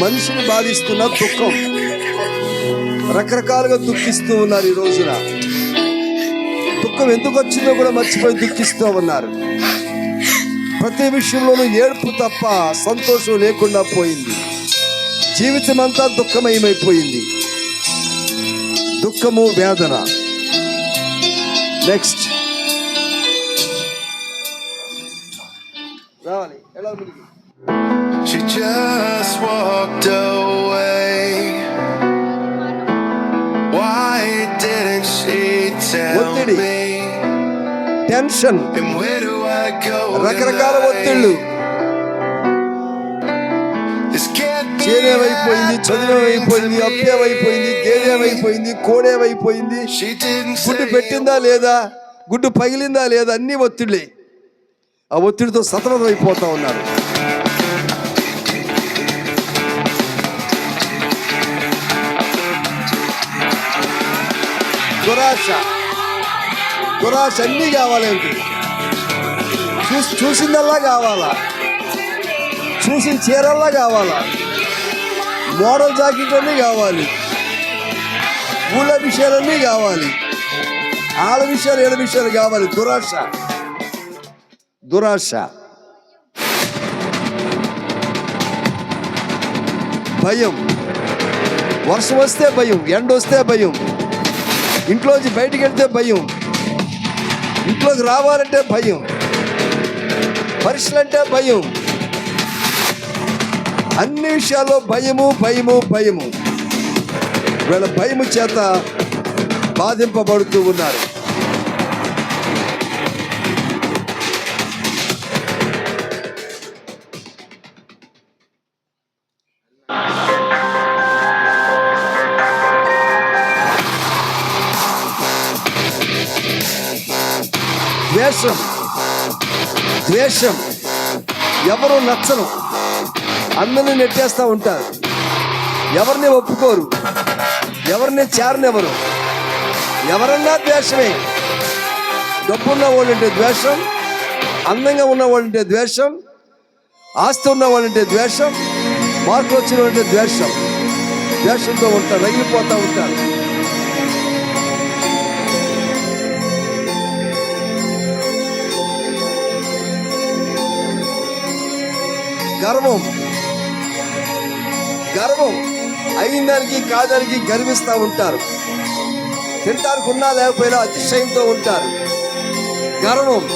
మనిషిని బాధిస్తున్న దుఃఖం. రకరకాలుగా దుఃఖిస్తూ ఉన్నారు ఈ రోజున. దుఃఖం ఎందుకు వచ్చిందో కూడా మర్చిపోయి దుఃఖిస్తూ ఉన్నారు. ప్రతి విషయంలోనూ ఏడుపు తప్ప సంతోషం లేకుండా పోయింది. జీవితం అంతా దుఃఖమయమైపోయింది. దుఃఖము వేదన. నెక్స్ట్ రావాలి. ఎలా She just walked away. Why didn't she tell me? Tension? రకరకాల? ఒత్తిళ్ళు చేనేమైపోయింది చదువేమైపోయింది అప్పేమైపోయింది గేదేమైపోయింది కోడేమైపోయింది గుడ్డు పెట్టిందా లేదా గుడ్డు పగిలిందా లేదా అన్ని ఒత్తిళ్ళే ఆ ఒత్తిడితో సతమతం అయిపోతా ఉన్నారు దురాశ. దురాశ అన్నీ కావాలేంటి చూసి చూసిందల్లా కావాలా? చూసిన చీరల్లా కావాలా? మోడల్ జాకెట్ అన్నీ కావాలి. పూల విషయాలన్నీ కావాలి. ఆడ విషయాలు ఏడ విషయాలు కావాలి. దురాశ. దురాశ. భయం. వర్షం వస్తే భయం ఎండ వస్తే భయం. ఇంట్లోంచి బయటికి వెళ్తే భయం. ఇంట్లోకి రావాలంటే భయం. పరీక్షలు అంటే భయం. అన్ని విషయాల్లో భయము భయము భయము. వీళ్ళ భయము చేత బాధింపబడుతూ ఉన్నారు. ద్వేషం. ద్వేషం. ఎవరు నచ్చరు. అందరిని నెట్టేస్తూ ఉంటారు. ఎవరిని ఒప్పుకోరు. ఎవరిని చేరనివ్వరు. ఎవరన్నా ద్వేషమే. డబ్బున్న వాళ్ళంటే ద్వేషం. అందంగా ఉన్న వాళ్ళంటే ద్వేషం. ఆస్తి ఉన్న వాళ్ళంటే ద్వేషం. మార్కులు వచ్చిన వాళ్ళంటే ద్వేషం. ద్వేషంతో ఉంటారు. రగిలిపోతూ ఉంటారు. గర్వం. గర్వం అయిన దానికి కాదానికి గర్విస్తూ ఉంటారు. తింటారు కొన్నా లేకపోయినా అతిశయంతో ఉంటారు. గర్వం